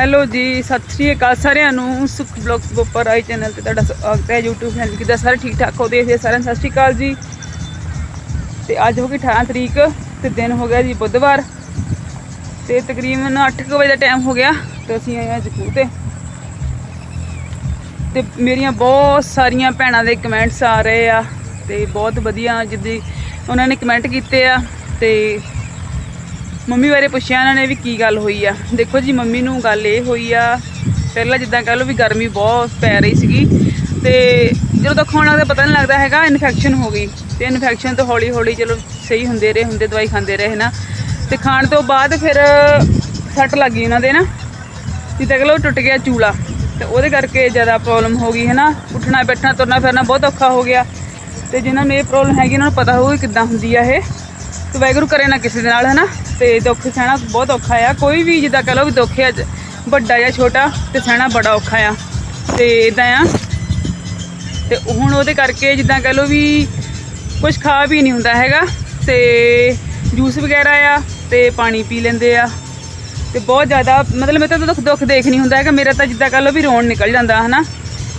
Hello ਜੀ, ਸਤਿ ਸ਼੍ਰੀ ਅਕਾਲ ਸਾਰਿਆਂ ਨੂੰ। ਸੁਖ ਬਲੌਗਸ ਬੋਪਰ ਆਈ ਚੈਨਲ ਤੇ ਤੁਹਾਡਾ ਸਵਾਗਤ ਹੈ YouTube ਚੈਨਲ ਕਿਦਾਂ ਸਾਰੇ ਠੀਕ ਠਾਕ ਹੋ ਦੇਖਦੇ ਸਾਰਿਆਂ ਸਤਿ ਸ਼੍ਰੀ ਅਕਾਲ ਜੀ। ਤੇ ਅੱਜ ਹੋ ਗਈ 18 ਤਰੀਕ ਤੇ ਦਿਨ ਹੋ ਗਿਆ ਜੀ ਬੁੱਧਵਾਰ। ਤੇ ਤਕਰੀਬਨ 8 ਵਜੇ ਦਾ ਟਾਈਮ ਹੋ ਗਿਆ ਤੇ ਅਸੀਂ ਆਏ ਹਾਂ ਜਕੂ ਤੇ। ਤੇ ਮੇਰੀਆਂ ਬਹੁਤ ਸਾਰੀਆਂ ਭੈਣਾਂ ਦੇ ਕਮੈਂਟਸ ਆ ਰਹੇ ਆ ਤੇ ਬਹੁਤ ਵਧੀਆ ਜਿੱਦੀ ਉਹਨਾਂ ਨੇ ਕਮੈਂਟ ਕੀਤੇ ਆ ਤੇ ਮੰਮੀ ਬਾਰੇ ਪੁੱਛਿਆ ਉਹਨਾਂ ਨੇ ਵੀ ਕੀ ਗੱਲ ਹੋਈ ਆ। ਦੇਖੋ ਜੀ, ਮੰਮੀ ਨੂੰ ਗੱਲ ਇਹ ਹੋਈ ਆ, ਪਹਿਲਾਂ ਜਿੱਦਾਂ ਕਹ ਲਓ ਵੀ ਗਰਮੀ ਬਹੁਤ ਪੈ ਰਹੀ ਸੀਗੀ ਤੇ ਜਦੋਂ ਤੱਕ ਖਾਣ ਲੱਗਦਾ ਪਤਾ ਨਹੀਂ ਲੱਗਦਾ ਹੈਗਾ ਇਨਫੈਕਸ਼ਨ ਹੋ ਗਈ ਤੇ ਇਨਫੈਕਸ਼ਨ ਤੋਂ ਹੌਲੀ ਹੌਲੀ ਚਲੋ ਸਹੀ ਹੁੰਦੇ ਰਹੇ, ਹੁੰਦੇ ਦਵਾਈ ਖਾਂਦੇ ਰਹੇ ਨਾ ਤੇ ਖਾਣ ਤੋਂ ਬਾਅਦ ਫਿਰ ਸੱਟ ਲੱਗ ਗਈ ਉਹਨਾਂ ਦੇ ਨਾ ਜਿੱਦਾਂ ਕਹ ਲਓ ਟੁੱਟ ਗਿਆ ਚੂਲਾ ਤੇ ਉਹਦੇ ਕਰਕੇ ਜ਼ਿਆਦਾ ਪ੍ਰੋਬਲਮ ਹੋ ਗਈ ਹੈ ਨਾ ਉੱਠਣਾ, ਬੈਠਣਾ, ਤੁਰਨਾ, ਫਿਰਨਾ ਬਹੁਤ ਔਖਾ ਹੋ ਗਿਆ ਤੇ ਜਿਨ੍ਹਾਂ ਨੂੰ ਇਹ ਪ੍ਰੋਬਲਮ ਹੈਗੀ, ਉਹਨਾਂ ਨੂੰ ਪਤਾ ਹੋਊਗਾ ਕਿੱਦਾਂ ਹੁੰਦੀ ਆ ਇਹ। ਤੇ ਵਾਹਿਗੁਰੂ ਕਰੇ ਨਾ ਕਿਸੇ ਦੇ ਨਾਲ ਹੈ ਨਾ ਤੇ ਦੁੱਖ ਸਹਿਣਾ ਬਹੁਤ ਔਖਾ ਆ। ਕੋਈ ਵੀ ਜਿੱਦਾਂ ਕਹ ਲਓ ਵੀ ਦੁੱਖ ਆ, ਵੱਡਾ ਜਾਂ ਛੋਟਾ, ਤੇ ਸਹਿਣਾ ਬੜਾ ਔਖਾ ਆ। ਤੇ ਇਦਾਂ ਆ। ਤੇ ਹੁਣ ਉਹਦੇ ਕਰਕੇ ਜਿੱਦਾਂ ਕਹ ਲਓ ਵੀ ਕੁਝ ਖਾ ਵੀ ਨਹੀਂ ਹੁੰਦਾ ਹੈਗਾ। ਤੇ ਜੂਸ ਵਗੈਰਾ ਆ, ਤੇ ਪਾਣੀ ਪੀ ਲੈਂਦੇ ਆ। ਤੇ ਬਹੁਤ ਜ਼ਿਆਦਾ, ਮਤਲਬ ਮੇਰੇ ਤਾਂ ਦੁੱਖ ਦੁੱਖ ਦੇਖ ਨਹੀਂ ਹੁੰਦਾ ਹੈਗਾ। ਮੇਰਾ ਤਾਂ ਜਿੱਦਾਂ ਕਹ ਲਓ ਵੀ ਰੋਣ ਨਿਕਲ ਜਾਂਦਾ, ਹਨਾ।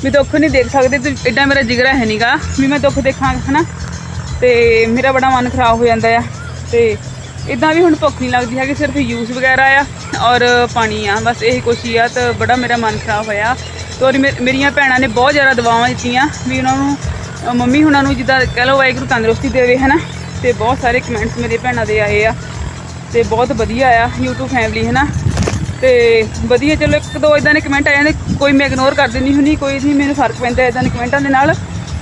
ਵੀ ਦੁੱਖ ਨਹੀਂ ਦੇਖ ਸਕਦੇ, ਤੇ ਐਡਾ ਮੇਰਾ ਜਿਗਰਾ ਹੈ ਨਹੀਂਗਾ ਵੀ ਮੈਂ ਦੁੱਖ ਦੇਖਾਂ, ਹਨਾ। ਤੇ ਮੇਰਾ ਬੜਾ ਮਨ ਖਰਾਬ ਹੋ ਜਾਂਦਾ ਆ। ਤੇ ਇਦਾਂ ਵੀ ਹੁਣ ਭੁੱਖ ਨਹੀਂ ਲੱਗਦੀ ਹੈਗੀ, ਸਿਰਫ ਜੂਸ ਵਗੈਰਾ ਆ ਔਰ ਪਾਣੀ ਆ, ਬਸ ਇਹ ਕੁਛ ਹੀ ਆ ਤਾਂ ਬੜਾ ਮੇਰਾ ਮਨ ਖਰਾਬ ਹੋਇਆ। ਤੇ ਔਰ ਮੇ- ਮੇਰੀਆਂ ਭੈਣਾਂ ਨੇ ਬਹੁਤ ਜ਼ਿਆਦਾ ਦਵਾਵਾਂ ਦਿੱਤੀਆਂ ਵੀ ਉਹਨਾਂ ਨੂੰ ਮੰਮੀ ਹੁਣਾਂ ਨੂੰ ਜਿੱਦਾਂ ਕਹਿ ਲਓ ਵਾਹਿਗੁਰੂ ਤੰਦਰੁਸਤੀ ਦੇਵੇ, ਹਨਾ? ਤੇ ਬਹੁਤ ਸਾਰੇ ਕਮੈਂਟਸ ਮੇਰੇ ਭੈਣਾਂ ਦੇ ਆਏ ਆ ਤੇ ਬਹੁਤ ਵਧੀਆ ਆ YouTube ਫੈਮਿਲੀ ਹੈ ਨਾ ਤੇ ਵਧੀਆ, ਚਲੋ ਇੱਕ ਦੋ ਇਦਾਂ ਦੇ ਕਮੈਂਟ ਆ ਜਾਂਦੇ, ਕੋਈ ਮੈਂ ਇਗਨੋਰ ਕਰ ਦਿੰਦੀ ਹੁੰਦੀ, ਕੋਈ ਨਹੀਂ ਮੈਨੂੰ ਫ਼ਰਕ ਪੈਂਦਾ ਇਦਾਂ ਦੇ ਕਮੈਂਟਾਂ ਦੇ ਨਾਲ।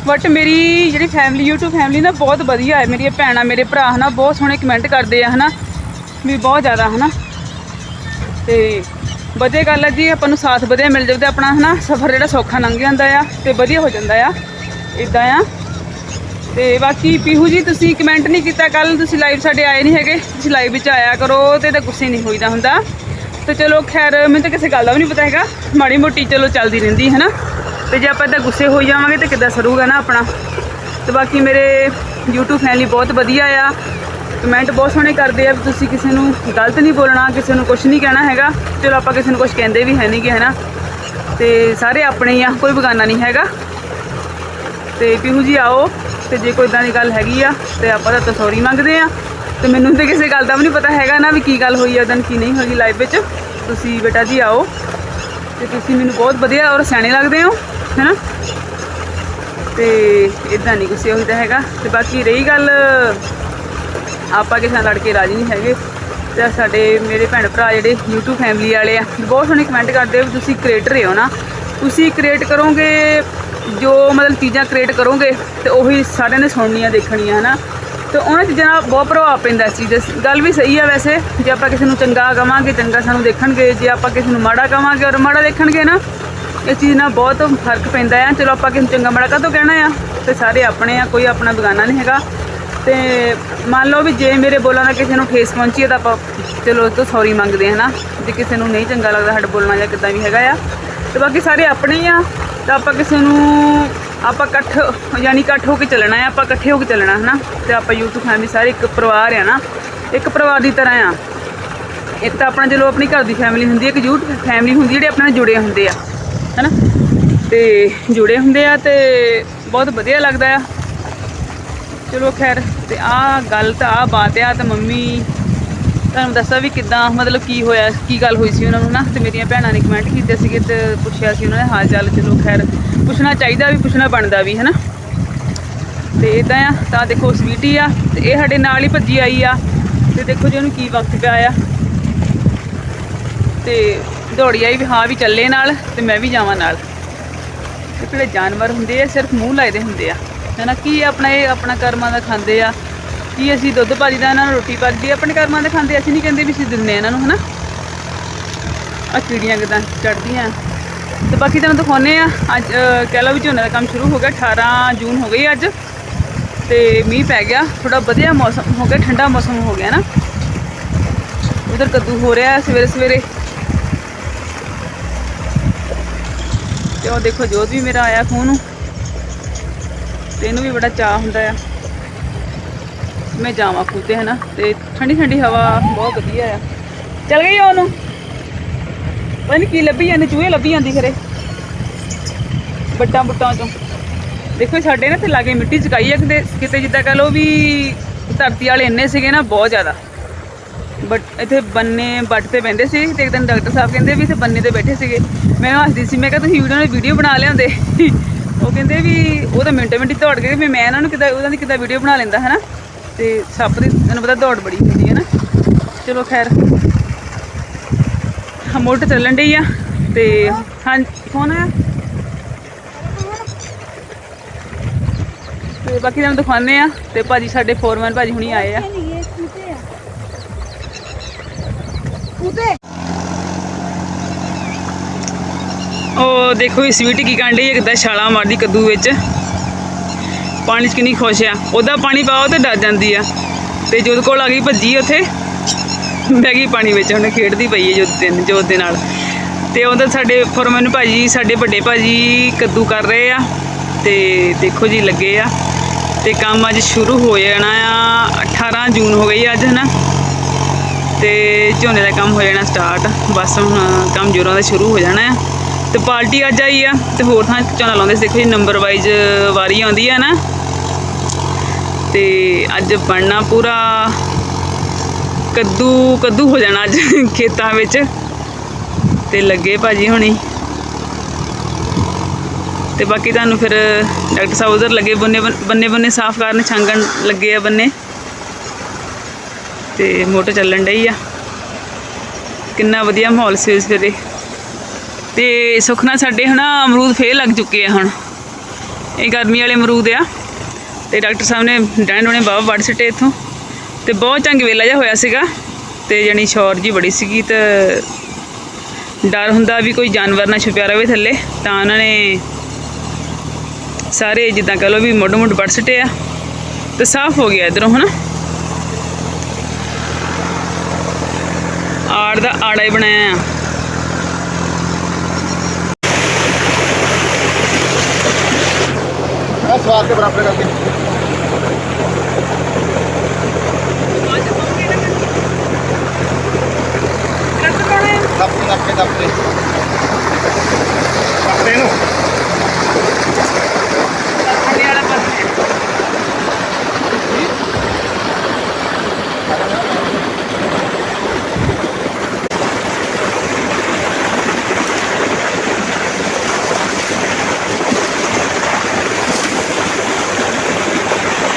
ਬਟ ਮੇਰੀ ਜਿਹੜੀ ਫੈਮਿਲੀ YouTube ਫੈਮਿਲੀ ਨਾ ਬਹੁਤ ਵਧੀਆ ਹੈ। ਮੇਰੀਆਂ ਭੈਣਾਂ, ਮੇਰੇ ਭਰਾ ਹਨਾ, ਬਹੁਤ ਸੋਹਣੇ ਕਮੈਂਟ ਕਰਦੇ ਆ ਹਨਾ। ਵੀ ਬਹੁਤ ਜ਼ਿਆਦਾ ਹਨਾ। ਤੇ ਵਧੀਆ ਗੱਲ ਹੈ ਜੀ, ਆਪਾਂ ਨੂੰ ਸਾਥ ਵਧੀਆ ਮਿਲ ਜਾਵੇ ਤੇ ਆਪਣਾ ਹਨਾ, ਸਫ਼ਰ ਜਿਹੜਾ ਸੌਖਾ ਲੰਘ ਜਾਂਦਾ ਆ ਤੇ ਵਧੀਆ ਹੋ ਜਾਂਦਾ ਆ। ਇਦਾਂ ਆ। ਤੇ ਬਾਕੀ ਪੀਹੂ ਜੀ, ਤੁਸੀਂ ਕਮੈਂਟ ਨਹੀਂ ਕੀਤਾ ਕੱਲ ਤੁਸੀਂ ਲਾਈਵ ਸਾਡੇ ਆਏ ਨਹੀਂ ਹੈਗੇ। ਤੁਸੀਂ ਲਾਈਵ ਵਿੱਚ ਆਇਆ ਕਰੋ ਤੇ ਤਾਂ ਗੁੱਸੇ ਨਹੀਂ ਹੋਈਦਾ ਹੁੰਦਾ। ਤੇ ਚਲੋ ਖੈਰ, ਮੈਨੂੰ ਤਾਂ ਕਿਸੇ ਗੱਲ ਦਾ ਵੀ ਨਹੀਂ ਪਤਾ ਹੈਗਾ। ਮਾੜੀ ਮੋਟੀ ਚਲੋ ਚੱਲਦੀ ਰਹਿੰਦੀ ਹੈ ਨਾ ਤੇ ਜੇ ਆਪਾਂ ਤਾਂ ਗੁੱਸੇ ਹੋ ਜਾਵਾਂਗੇ ਤੇ ਕਿੱਦਾਂ ਸਰੂਗਾ ਨਾ ਆਪਣਾ? ਤੇ ਬਾਕੀ ਮੇਰੇ YouTube ਫੈਮਿਲੀ ਬਹੁਤ ਵਧੀਆ ਆ। ਕਮੈਂਟ ਬਹੁਤ ਸੋਹਣੇ ਕਰਦੇ ਆ ਵੀ ਤੁਸੀਂ ਕਿਸੇ ਨੂੰ ਗਲਤ ਨਹੀਂ ਬੋਲਣਾ, ਕਿਸੇ ਨੂੰ ਕੁਝ ਨਹੀਂ ਕਹਿਣਾ ਹੈਗਾ। ਚਲੋ ਆਪਾਂ ਕਿਸੇ ਨੂੰ ਕੁਝ ਕਹਿੰਦੇ ਵੀ ਹੈ ਨਹੀਂਗੇ ਹੈ ਨਾ ਤੇ ਸਾਰੇ ਆਪਣੇ ਹੀ ਆ, ਕੋਈ ਬਗਾਨਾ ਨਹੀਂ ਹੈਗਾ। ਤੇ ਪੀਹੂ ਜੀ ਆਓ, ਤੇ ਜੇ ਕੋਈ ਇਦਾਂ ਦੀ ਗੱਲ ਹੈਗੀ ਆ, ਤੇ ਆਪਾਂ ਤਾਂ ਸੌਰੀ ਮੰਗਦੇ ਆ। ਤੇ ਮੈਨੂੰ ਤੇ ਕਿਸੇ ਗੱਲ ਦਾ ਵੀ ਨਹੀਂ ਪਤਾ ਹੈਗਾ ਨਾ ਵੀ ਕੀ ਗੱਲ ਹੋਈ ਆ ਉਦੋਂ ਕੀ ਨਹੀਂ ਹੋਈ ਲਾਈਵ ਵਿੱਚ। ਤੁਸੀਂ ਬੇਟਾ ਜੀ ਆਓ, ਤੇ ਤੁਸੀਂ ਮੈਨੂੰ ਬਹੁਤ ਵਧੀਆ ਔਰ ਸਿਆਣੇ ਲੱਗਦੇ ਹੋ। ਹੈਨਾ? ਤੇ ਇਦਾਂ ਨਹੀਂ ਕੁਛ ਗੁੱਸੇ ਤਾਂ ਹੈਗਾ। ਤੇ ਬਾਕੀ ਰਹੀ ਗੱਲ, ਆਪਾਂ ਕਿਸੇ ਨਾਲ ਲੜ ਕੇ ਰਾਜੀ ਨਹੀਂ ਹੈਗੇ। ਤੇ ਸਾਡੇ ਮੇਰੇ ਭੈਣ ਭਰਾ ਜਿਹੜੇ YouTube ਫੈਮਿਲੀ ਵਾਲੇ ਆ, ਬਹੁਤ ਸੋਹਣੇ ਕਮੈਂਟ ਕਰਦੇ ਆ ਵੀ ਤੁਸੀਂ ਕ੍ਰੀਏਟਰ ਹੋ ਨਾ। ਤੁਸੀਂ ਕ੍ਰੀਏਟ ਕਰੋਗੇ, ਜੋ ਮਤਲਬ ਚੀਜ਼ਾਂ ਕ੍ਰੀਏਟ ਕਰੋਗੇ, ਤੇ ਉਹੀ ਸਾਰਿਆਂ ਨੇ ਸੁਣਨੀਆਂ, ਦੇਖਣੀਆਂ, ਹਨਾ। ਤੇ ਉਹਨਾਂ ਚੀਜ਼ਾਂ ਨਾਲ ਬਹੁਤ ਪ੍ਰਭਾਵ ਪੈਂਦਾ ਇਸ ਚੀਜ਼ ਦਾ। ਗੱਲ ਵੀ ਸਹੀ ਆ ਵੈਸੇ, ਜੇ ਆਪਾਂ ਕਿਸੇ ਨੂੰ ਚੰਗਾ ਕਵਾਂਗੇ ਚੰਗਾ ਸਾਨੂੰ ਦੇਖਣਗੇ, ਜੇ ਆਪਾਂ ਕਿਸੇ ਨੂੰ ਮਾੜਾ ਕਵਾਂਗੇ ਔਰ ਮਾੜਾ ਦੇਖਣਗੇ ਨਾ ਇਸ ਚੀਜ਼ ਨਾਲ ਬਹੁਤ ਫ਼ਰਕ ਪੈਂਦਾ ਆ। ਚਲੋ ਆਪਾਂ ਕਿਸੇ ਨੂੰ ਚੰਗਾ ਮਾੜਾ ਕਾਹਤੋਂ ਕਹਿਣਾ ਆ? ਤੇ ਸਾਰੇ ਆਪਣੇ ਆ, ਕੋਈ ਆਪਣਾ ਬਗਾਨਾ ਨਹੀਂ ਹੈਗਾ। ਤੇ ਮੰਨ ਲਓ ਵੀ ਜੇ ਮੇਰੇ ਬੋਲਾਂ ਦਾ ਕਿਸੇ ਨੂੰ ਠੇਸ ਪਹੁੰਚੀ ਹੈ ਤਾਂ ਆਪਾਂ ਚਲੋ ਉਹ ਤੋਂ ਸੌਰੀ ਮੰਗਦੇ ਹਾਂ ਨਾ ਜੇ ਕਿਸੇ ਨੂੰ ਨਹੀਂ ਚੰਗਾ ਲੱਗਦਾ ਸਾਡਾ ਬੋਲਣਾ ਜਾਂ ਕਿੱਦਾਂ ਵੀ ਹੈਗਾ ਆ। ਤੇ ਬਾਕੀ ਸਾਰੇ ਆਪਣੇ ਹੀ ਆ। ਤਾਂ ਆਪਾਂ ਕਿਸੇ ਨੂੰ, ਆਪਾਂ ਇਕੱਠ, ਯਾਨੀ ਇਕੱਠ ਹੋ ਕੇ ਚੱਲਣਾ ਹੈ ਆਪਾਂ ਇਕੱਠੇ ਹੋ ਕੇ ਚੱਲਣਾ ਹੈ ਨਾ ਤੇ ਆਪਾਂ YouTube ਫੈਮਿਲੀ ਸਾਰੇ ਇੱਕ ਪਰਿਵਾਰ ਆ ਨਾ ਇੱਕ ਪਰਿਵਾਰ ਦੀ ਤਰ੍ਹਾਂ ਆ। ਇੱਕ ਤਾਂ ਆਪਣਾ ਚਲੋ ਆਪਣੀ ਘਰ ਦੀ ਫੈਮਿਲੀ ਹੁੰਦੀ ਹੈ ਇੱਕ ਜੂਟ ਫੈਮਿਲੀ ਹੁੰਦੀ ਹੈ ਜਿਹੜੇ ਆਪਣੇ ਨਾਲ ਜੁੜੇ ਹੁੰਦੇ ਆ। ਹੈਨਾ? ਤੇ ਜੁੜੇ ਹੁੰਦੇ ਆ ਤੇ ਬਹੁਤ ਵਧੀਆ ਲੱਗਦਾ ਆ। ਚਲੋ ਖੈਰ, ਤੇ ਆ ਗੱਲ ਤਾਂ ਆ ਬਾਤ ਆ ਤੇ ਮੰਮੀ ਤੁਹਾਨੂੰ ਦੱਸਾਂ ਵੀ ਕਿਦਾਂ, ਮਤਲਬ ਕੀ ਹੋਇਆ, ਕੀ ਗੱਲ ਹੋਈ ਸੀ ਉਹਨਾਂ ਨੂੰ ਨਾ, ਤੇ ਮੇਰੀਆਂ ਭੈਣਾਂ ਨੇ ਕਮੈਂਟ ਕੀਤੇ ਸੀਗੇ ਤੇ ਪੁੱਛਿਆ ਸੀ ਉਹਨਾਂ ਨੇ, ਹਾਲ ਚਾਲ, ਚਲੋ ਖੈਰ, ਪੁੱਛਣਾ ਚਾਹੀਦਾ ਵੀ, ਪੁੱਛਣਾ ਬਣਦਾ ਵੀ, ਹੈਨਾ? ਤੇ ਇਦਾਂ ਆ, ਤਾਂ ਦੇਖੋ ਸਵੀਟੀ ਆ, ਤੇ ਇਹ ਸਾਡੇ ਨਾਲ ਹੀ ਭੱਜੀ ਆਈ ਆ, ਤੇ ਦੇਖੋ ਜੀ ਉਹਨੂੰ ਕੀ ਵਕਤ ਪਿਆ ਆ। ਤੇ ਦੌੜੀ ਆਈ ਵੀ ਹਾਂ ਵੀ ਚੱਲੇ ਨਾਲ ਤੇ ਮੈਂ ਵੀ ਜਾਵਾਂ ਨਾਲ। ਜਿਹੜੇ ਜਾਨਵਰ ਹੁੰਦੇ ਆ, ਸਿਰਫ ਮੂੰਹ ਲਾਇਦੇ ਹੁੰਦੇ ਆ। ਹਨਾ ਕੀ ਆਪਣਾ ਇਹ ਆਪਣਾ ਕਰਮਾਂ ਦਾ ਖਾਂਦੇ ਆ? ਕੀ ਅਸੀਂ ਦੁੱਧ ਭਾਜੀ ਦਾ ਇਹਨਾਂ ਨੂੰ ਰੋਟੀ ਪਾਜੀ ਆਪਣੇ ਕਰਮਾਂ ਦਾ ਖਾਂਦੇ ਅਸੀਂ ਨਹੀਂ ਕਹਿੰਦੇ ਵੀ ਅਸੀਂ ਦਿੰਦੇ ਇਹਨਾਂ ਨੂੰ ਹਨਾ ਆ ਚਿੜੀਆਂ ਕਿਦਾਂ ਚੜਦੀਆਂ ਤੇ ਬਾਕੀ ਤੁਹਾਨੂੰ ਦਿਖਾਉਨੇ ਆ, ਅੱਜ ਕਹਿ ਲਓ ਵੀ ਝੋਨੇ ਦਾ ਕੰਮ ਸ਼ੁਰੂ ਹੋ ਗਿਆ 18 ਜੂਨ ਹੋ ਗਈ ਅੱਜ। ਤੇ ਮੀਂਹ ਪੈ ਗਿਆ ਥੋੜਾ ਵਧੀਆ ਮੌਸਮ ਹੋ ਗਿਆ, ਠੰਡਾ ਮੌਸਮ ਹੋ ਗਿਆ ਨਾ? ਉਧਰ ਕੱਦੂ ਹੋ ਰਿਹਾ ਸਵੇਰੇ ਸਵੇਰੇ ਤੇ ਉਹ ਦੇਖੋ ਜੋਤ ਵੀ ਮੇਰਾ ਆਇਆ ਖੂਹ ਨੂੰ, ਤੇ ਇਹਨੂੰ ਵੀ ਬੜਾ ਚਾਹ ਹੁੰਦਾ ਆ। ਮੈਂ ਜਾਵਾਂ ਖੂਹ ਤੇ ਹਨਾ, ਤੇ ਠੰਡੀ ਠੰਡੀ ਹਵਾ ਬਹੁਤ ਵਧੀਆ ਆ। ਚੱਲ ਗਈ ਉਹਨੂੰ। ਪਤਾ ਨਹੀਂ ਕੀ ਲੱਭੀ ਜਾਂਦੇ, ਚੂਹੇ ਲੱਭੀ ਜਾਂਦੀ ਖਰੇ। ਵੱਡਾਂ ਬੁੱਟਾਂ ਚੋਂ। ਦੇਖੋ ਸਾਡੇ ਨਾ ਤੇ ਲਾਗੇ ਮਿੱਟੀ ਚਕਾਈ ਆ, ਕਿਤੇ ਕਿਤੇ ਜਿੱਦਾਂ ਕਹ ਲਓ ਵੀ ਧਰਤੀ ਵਾਲੇ ਇੰਨੇ ਸੀਗੇ ਨਾ, ਬਹੁਤ ਜ਼ਿਆਦਾ। ਬਟ ਇੱਥੇ ਬੰਨੇ ਬੱਟ ਤੇ ਬੈੰਦੇ ਸੀ ਤੇ ਇੱਕ ਦਿਨ ਡਾਕਟਰ ਸਾਹਿਬ ਕਹਿੰਦੇ ਵੀ ਇੱਥੇ ਬੰਨੇ ਤੇ ਬੈਠੇ ਸੀਗੇ। ਮੈਂ ਹੱਸਦੀ ਸੀ, ਮੈਂ ਕਿਹਾ, ਤੁਸੀਂ ਵੀਡੀਓ ਨਾਲ ਵੀਡੀਓ ਬਣਾ ਲਿਆਉਂਦੇ? ਉਹ ਕਹਿੰਦੇ ਵੀ ਉਹ ਤਾਂ ਮਿੰਟੋ ਮਿੰਟੀ ਦੌੜ ਗਏ, ਵੀ ਮੈਂ ਇਹਨਾਂ ਨੂੰ ਕਿਦਾਂ ਉਹਨਾਂ ਦੀ ਕਿਦਾਂ ਵੀਡੀਓ ਬਣਾ ਲੈਂਦਾ ਹੈ ਨਾ ਤੇ ਸੱਪ ਦੀ ਤੁਹਾਨੂੰ ਪਤਾ ਦੌੜ ਬੜੀ ਹੁੰਦੀ ਹੈ ਨਾ। ਚਲੋ ਖੈਰ। ਹਾਂ ਮੋਟਰ ਚੱਲਣ ਡਈ ਆ ਤੇ ਹਾਂ, ਫੋਨ ਆ ਤੇ ਬਾਕੀ ਤੁਹਾਨੂੰ ਦਿਖਾਉਂਦੇ ਆ ਤੇ ਭਾਜੀ ਸਾਡੇ ਫੋਰਮੈਨ ਭਾਜੀ ਹੁਣੀ ਆਏ ਆ। ਉਹ ਦੇਖੋ ਇਹ ਸਵੀਟ ਕੀ ਕਾਂਡੇ ਹੈ ਕਿਦਾਂ ਛਾਲਾਂ ਮਾਰਦੀ ਕੱਦੂ ਵਿੱਚ। ਪਾਣੀ 'ਚ ਕਿੰਨੀ ਖੁਸ਼ ਆ। ਉਹਦਾ ਪਾਣੀ ਪਾਓ ਤੇ ਡਰ ਜਾਂਦੀ ਆ। ਤੇ ਜੋਦ ਕੋਲ ਆ ਗਈ ਭੱਜੀ ਉੱਥੇ। ਬਹਿ ਗਈ ਪਾਣੀ ਵਿੱਚ, ਉਹਨੇ ਖੇਡਦੀ ਪਈ ਹੈ ਜੋਤ ਤਿੰਨ ਜੋਤ ਦੇ ਨਾਲ। ਤੇ ਉਹਦਾ ਸਾਡੇ ਫੋਰਮੈਨ ਭਾਜੀ, ਸਾਡੇ ਵੱਡੇ ਭਾਜੀ ਕੱਦੂ ਕਰ ਰਹੇ ਆ। ਤੇ ਦੇਖੋ ਜੀ ਲੱਗੇ ਆ। ਤੇ ਕੰਮ ਅੱਜ ਸ਼ੁਰੂ ਹੋ ਜਾਣਾ ਆ 18 ਜੂਨ ਹੋ ਗਈ ਅੱਜ, ਹਨਾ? ਤੇ ਝੋਨੇ ਦਾ ਕੰਮ ਹੋ ਜਾਣਾ ਸਟਾਰਟ ਬਸ ਹੁਣ ਕੰਮ ਜੋਰਾਂ ਦਾ ਸ਼ੁਰੂ ਹੋ ਜਾਣਾ ਆ ਤੇ ਪਾਰਟੀ ਅੱਜ ਆਈ ਆ ਤੇ ਹੋਰ ਥਾਂ ਝੋਨਾ ਲਾਉਂਦੇ ਸੀ। ਦੇਖੋ ਜੀ ਨੰਬਰ ਵਾਈਜ਼ ਵਾਰੀ ਆਉਂਦੀ ਹੈ ਨਾ। ਤੇ ਅੱਜ ਬਣਨਾ ਪੂਰਾ ਕੱਦੂ ਕੱਦੂ ਹੋ ਜਾਣਾ ਅੱਜ ਖੇਤਾਂ ਵਿੱਚ। ਤੇ ਲੱਗੇ ਭਾਜੀ ਹੁਣੀ। ਤੇ ਬਾਕੀ ਤੁਹਾਨੂੰ ਫਿਰ ਡਾਕਟਰ ਸਾਹਿਬ ਉਧਰ ਲੱਗੇ ਬੰਨੇ ਬੰਨੇ ਬੰਨੇ ਸਾਫ਼ ਕਰਨ, ਛਾਂਗਣ ਲੱਗੇ ਆ ਬੰਨੇ। ਤੇ ਮੋਟਰ ਚੱਲਣ ਡਈ ਆ। ਕਿੰਨਾ ਵਧੀਆ ਮਾਹੌਲ ਸੀ ਇਸ ਵੇਲੇ। ਤੇ ਸੁਖਨਾ ਸਾਡੇ ਹਨਾ ਅਮਰੂਦ ਫੇਰ ਲੱਗ ਚੁੱਕੇ ਆ ਹੁਣ। ਇਹ ਗਰਮੀ ਵਾਲੇ ਅਮਰੂਦ ਆ। ਤੇ ਡਾਕਟਰ ਸਾਹਿਬ ਨੇ ਡੈਣ ਨੇ ਬਾਬਾ ਵੱਢ ਸਿੱਟੇ ਇੱਥੋਂ। ਤੇ ਬਹੁਤ ਚੰਗ ਵੇਲਾ ਜਿਹਾ ਹੋਇਆ ਸੀਗਾ। ਤੇ ਜਣੀ ਸ਼ੋਰ ਜੀ ਬੜੀ ਸੀਗੀ ਤੇ ਡਰ ਹੁੰਦਾ ਵੀ ਕੋਈ ਜਾਨਵਰ ਨਾ ਛੁਪਿਆ ਰਹੇ ਥੱਲੇ। ਤਾਂ ਉਹਨਾਂ ਨੇ ਸਾਰੇ ਜਿੱਦਾਂ ਕਹ ਲਓ ਵੀ ਮੁੱਢ ਮੁੱਢ ਵੱਢ ਸਿੱਟੇ ਆ। ਤੇ ਸਾਫ਼ ਹੋ ਗਿਆ ਇਧਰੋਂ ਹਨਾ। ਆੜ ਦਾ ਆੜਾ ਹੀ ਬਣਾਇਆ ਆ। ਆ ਸਵਾਦ ਦੇ ਬਰਾਬਰ ਕਰਕੇ। ਦੱਪੇ ਦੱਪੇ ਦੱਪੇ ਦੱਪੇ ਨੂੰ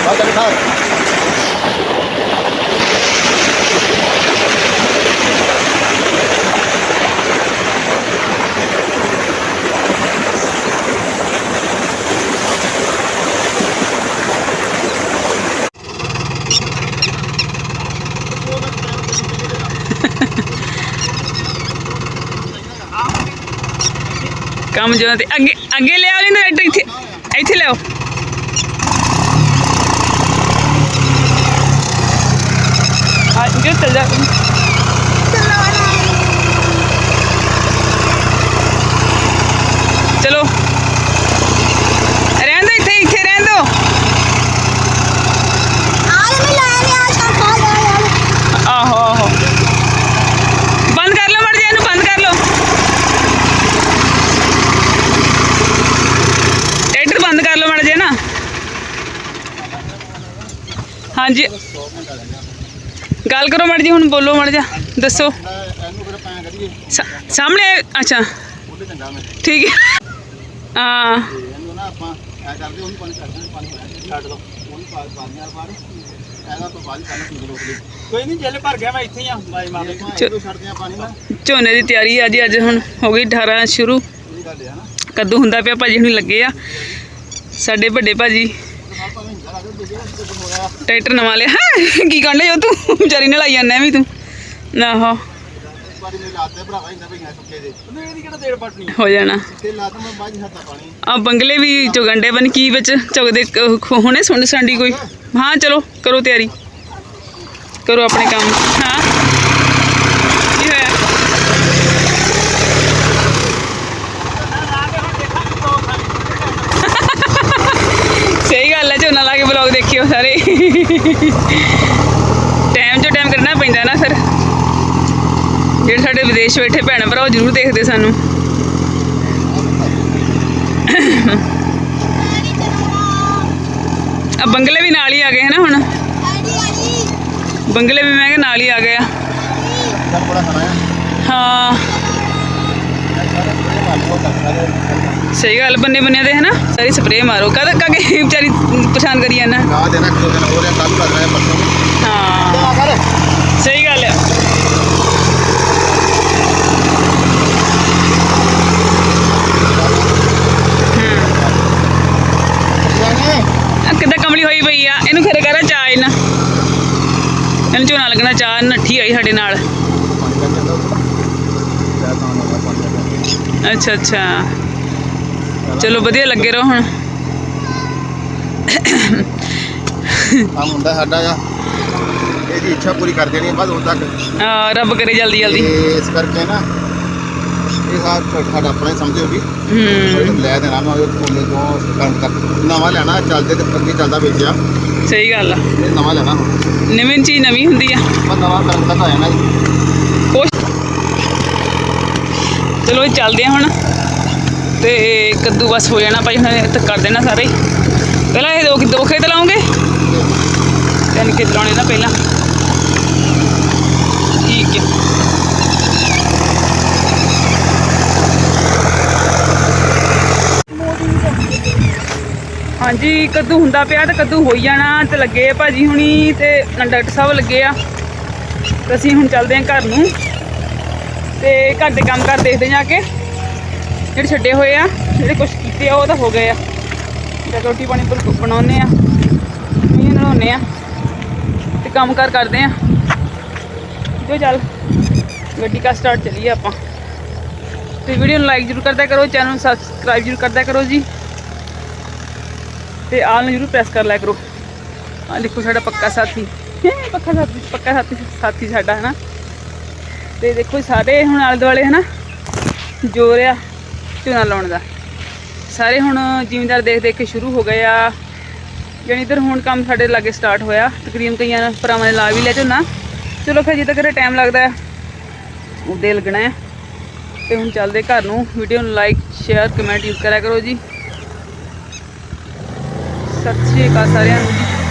ਬਾਅਦ ਚ ਖਾ ਕੰਮ ਜਦੋਂ ਤੇ ਅੱਗੇ ਅੱਗੇ ਲਿਆਓ ਨਹੀਂ ਤਾਂ ਇੱਥੇ ਇੱਥੇ ਲਿਆਓ ਆ ਜੋ ਚੱਲ ਜਾ। ਚਲੋ ਰਹਿਣ ਦੋ ਇੱਥੇ ਇੱਥੇ ਰਹਿਣ ਦੋ ਆਹੋ ਆਹੋ ਬੰਦ ਕਰ ਲਓ ਮੜ ਜੀ ਇਹਨੂੰ ਬੰਦ ਕਰ ਲਓ ਟਰੈਕਟਰ ਬੰਦ ਕਰ ਲਓ ਮੜ ਜੀ ਨਾ ਹਾਂਜੀ ਗੱਲ ਕਰੋ ਮੜ ਜੀ ਹੁਣ ਬੋਲੋ ਮੜ ਜਾ ਦੱਸੋ। ਇਹਨੂੰ ਫਿਰ ਪਾਇਆ ਕਰੀਏ ਸਾ- ਸਾਹਮਣੇ ਅੱਛਾ। ਉਹਦੇ ਚੰਗਾ ਮੈਂ ਤੇ ਠੀਕ ਹੈ। ਹਾਂ। ਇਹਨੂੰ ਨਾ ਆਪਾਂ ਐ ਕਰਦੇ ਉਹਨੂੰ ਪਾਣੀ ਛੱਡ ਦਿੰਦੇ ਪਾਣੀ ਛੱਡ ਦੋ ਉਹਨੂੰ ਪਾ ਪਾਣੀ ਨਾਲ ਬਾਹਰ ਇਹਦਾ ਤੋਂ ਬਾਅਦ ਪਾਣੀ ਪੀ ਲੋ ਕੋਈ ਨਹੀਂ ਜੇਲੇ ਭਰ ਗਿਆ ਮੈਂ ਇੱਥੇ ਹੀ ਆ। ਬਾਈ ਮਾਮੇ ਇਹ ਤੋਂ ਛੱਡਦੇ ਆ ਪਾਣੀ ਨਾ ਝੋਨੇ ਦੀ ਤਿਆਰੀ ਆ ਜੀ ਅੱਜ ਹੁਣ ਹੋ ਗਈ 18 ਸ਼ੁਰੂ। ਇਹ ਗੱਲ ਹੈ ਨਾ। ਕੱਦੂ ਹੁੰਦਾ ਪਿਆ ਭਾਜੀ ਹੁਣੀ ਲੱਗੇ ਆ। ਸਾਡੇ ਵੱਡੇ ਭਾਜੀ ਨਾਲ ਭਾਵੇਂ ਹਿੰਦਾ ਲੱਗੇ ਦੂਜੇ ਦਾ ਕੁਝ ਹੋਇਆ ਟਰੈਕਟਰ ਨਵਾਂ ਲਿਆ। ਹੈਂ? ਕੀ ਕੰਡੇ ਜੋ ਤੂੰ? ਵਿਚਾਰੀ ਨਾਲ ਆਈ ਜਾਂਦਾ ਵੀ ਤੂੰ। ਆਹੋ ਇੱਕ ਹੋ ਜਾਣਾ। ਆ ਬੰਗਲੇ ਵੀ ਚੁਗੰਡੇ ਬਨ ਕੀ ਵਿੱਚ? ਚੁਗਦੇ ਹੁਣੇ ਸੁਣ ਸੰਡੀ ਕੋਈ। ਹਾਂ, ਚਲੋ, ਕਰੋ ਤਿਆਰੀ। ਕਰੋ ਆਪਣੇ ਕੰਮ। ਹਾਂ ਕੀ ਹੋਇਆ ਸਹੀ ਗੱਲ ਹੈ ਝੋਨਾ ਲਾ ਕੇ ਬਲੌਗ ਦੇਖਿਓ ਸਾਰੇ ਟਾਈਮ ਜੋ ਟਾਈਮ ਕਰਨਾ ਪੈਂਦਾ ਨਾ ਫਿਰ। ਜਿਹੜੇ ਸਾਡੇ ਵਿਦੇਸ਼ ਬੈਠੇ ਭੈਣ ਭਰਾ ਉਹ ਜ਼ਰੂਰ ਦੇਖਦੇ ਸਾਨੂੰ। ਆ ਬੰਗਲੇ ਵੀ ਨਾਲ ਹੀ ਆ ਗਏ ਹੈ ਨਾ ਹੁਣ? ਬੰਗਲੇ ਵੀ ਮੈਂ ਕਿਹਾ ਨਾਲ ਹੀ ਆ ਗਏ ਆ। ਹਾਂ। ਸਹੀ ਗੱਲ ਬੰਨੇ ਬੰਨੇ ਦੇ ਹੈ ਨਾ ਸਾਰੀ ਸਪਰੇਅ ਮਾਰੋ। ਕਦ ਕਾਕੇ ਵਿਚਾਰੀ ਪਛਾਣ ਕਰੀ ਜਾਂਦਾ? ਗਾ ਦੇਣਾ ਦੋ ਦਿਨ ਹੋ ਰਿਹਾ ਕੱਲ ਲੱਗ ਰਿਹਾ ਪਰਸੋਂ। ਹਾਂ। ਸਹੀ ਗੱਲ ਆ। ਕਿੱਦਾਂ ਕਮਲੀ ਹੋਈ ਪਈ ਆ। ਇਹਨੂੰ ਖਰੇ ਕਰਾ ਚਾਹ ਇਹਨਾਂ। ਇਹਨੂੰ ਝੋਨਾ ਲੱਗਣਾ ਚਾਹ ਨੱਠੀ ਆਈ ਸਾਡੇ ਨਾਲ। ਨਾ ਅੱਛਾ ਅੱਛਾ। ਚਲੋ ਵਧੀਆ ਲੱਗੇ ਰਹੋ ਹੁਣ। ਆ ਮੁੰਡਾ ਸਾਡਾ ਆ ਇਹਦੀ ਇੱਛਾ ਪੂਰੀ ਕਰ ਦੇਣੀ ਹੈ ਬਸ ਉਦੋਂ ਤੱਕ। ਆ, ਰੱਬ ਕਰੇ ਜਲਦੀ ਜਲਦੀ। ਤੇ ਇਸ ਕਰਕੇ ਨਾ ਇਹ ਸਾ- ਸਾਡਾ ਆਪਣਾ ਹੀ ਸਮਝੋ ਵੀ। ਹੂੰ। ਲੈ ਦੇਣਾ ਮੈਂ ਉਹ ਕੋਲੇ ਤੋਂ ਕੰਮ ਕਰ ਨਵਾਂ ਲੈਣਾ ਚੱਲਦੇ ਤੇ ਅੱਗੇ ਚੱਲਦਾ ਵੇਚਿਆ। ਸਹੀ ਗੱਲ ਆ। ਇਹ ਨਵਾਂ ਲੈਣਾ ਹੁਣ। ਨਵੀਂ ਚੀਜ਼ ਨਵੀਂ ਹੁੰਦੀ ਆ। ਪਰ ਨਵਾਂ ਕਰਨ ਤੱਕ ਆਇਆ ਨਾ ਕੋਸ਼ ਚਲੋ ਇਹ ਚੱਲਦੇ ਆ ਹੁਣ। ਤੇ ਕੱਦੂ ਬਸ ਹੋ ਜਾਣਾ ਭਾਈ ਹੁਣ ਤੇ ਕਰ ਦੇਣਾ ਸਾਰੇ। ਹੀ। ਪਹਿਲਾਂ ਇਹ ਦੋ ਦੋ ਖੇਤ ਲਾਉਂਗੇ। ਤਿੰਨ ਖੇਤ ਲਾਉਣੇ ਨਾ ਪਹਿਲਾਂ। ਠੀਕ ਹੈ। ਹਾਂਜੀ, ਕੱਦੂ ਹੁੰਦਾ ਪਿਆ ਤੇ ਕੱਦੂ ਹੋਈ ਜਾਣਾ ਤੇ ਲੱਗੇ ਆ ਭਾਜੀ ਹੁਣੀ ਤੇ ਡਾਕਟਰ ਸਾਹਿਬ ਲੱਗੇ ਆ। ਅਸੀਂ ਹੁਣ ਚੱਲਦੇ ਹਾਂ ਘਰ ਨੂੰ। ਤੇ ਘਰ ਦੇ ਕੰਮ ਕਰ ਦੇਖਦੇ ਜਾ ਕੇ। ਜਿਹੜੇ ਛੱਡੇ ਹੋਏ ਆ, ਜਿਹੜੇ ਕੁਝ ਕੀਤੇ ਆ, ਉਹ ਤਾਂ ਹੋ ਗਏ ਆ। ਤੇ ਰੋਟੀ ਪਾਣੀ ਪਰ ਬਣਾਉਨੇ ਆ, ਮੀਂਹ ਨਹਾਉਨੇ ਆ ਤੇ ਕੰਮ ਕਰ ਕਰਦੇ ਆ। ਜੋ ਚੱਲ, ਗੱਡੀ ਕਾ ਸਟਾਰਟ ਚਲੀਏ ਆਪਾਂ। ਤੇ ਵੀਡੀਓ ਨੂੰ ਲਾਈਕ ਜ਼ਰੂਰ ਕਰਦਾ ਕਰੋ ਚੈਨਲ ਨੂੰ ਸਬਸਕ੍ਰਾਈਬ ਜ਼ਰੂਰ ਕਰਦਾ ਕਰੋ ਜੀ। ਤੇ ਆਲ ਨੂੰ ਜ਼ਰੂਰ ਪ੍ਰੈਸ ਕਰ ਲਿਆ ਕਰੋ। ਆ ਦੇਖੋ ਸਾਡਾ ਪੱਕਾ ਸਾਥੀ। ਪੱਕਾ ਸਾਥੀ ਪੱਕਾ ਸਾਥੀ ਸਾਥੀ ਸਾਡਾ ਹੈ ਨਾ ਤੇ ਦੇਖੋ ਸਾਰੇ ਹੁਣ ਆਲੇ ਦੁਆਲੇ ਹੈ ਨਾ ਜੋਰ ਆ। ਝੋਨਾ ਲਾਉਣ ਦਾ? ਸਾਰੇ ਹੁਣ ਜ਼ਿਮੀਂਦਾਰ ਦੇਖ ਦੇਖ ਕੇ ਸ਼ੁਰੂ ਹੋ ਗਏ ਆ। ਜਾਣੀ ਇਧਰ ਹੁਣ ਕੰਮ ਸਾਡੇ ਲਾਗੇ ਸਟਾਰਟ ਹੋਇਆ। ਤਕਰੀਬਨ ਕਈਆਂ ਭਰਾਵਾਂ ਨੇ ਲਾ ਵੀ ਲਿਆ ਝੋਨਾ। ਚਲੋ ਫਿਰ ਜਿੱਦਾਂ ਕਰੇ ਟਾਈਮ ਲੱਗਦਾ ਹੈ ਉਹਦੇ ਲੱਗਣਾ ਹੈ। ਤੇ ਹੁਣ ਚੱਲਦੇ ਘਰ ਨੂੰ। ਵੀਡੀਓ ਨੂੰ ਲਾਈਕ ਸ਼ੇਅਰ ਕਮੈਂਟ ਯੂਜ਼ ਕਰਿਆ ਕਰੋ ਜੀ। ਸਤਿ ਸ਼੍ਰੀ ਅਕਾਲ ਸਾਰਿਆਂ ਨੂੰ।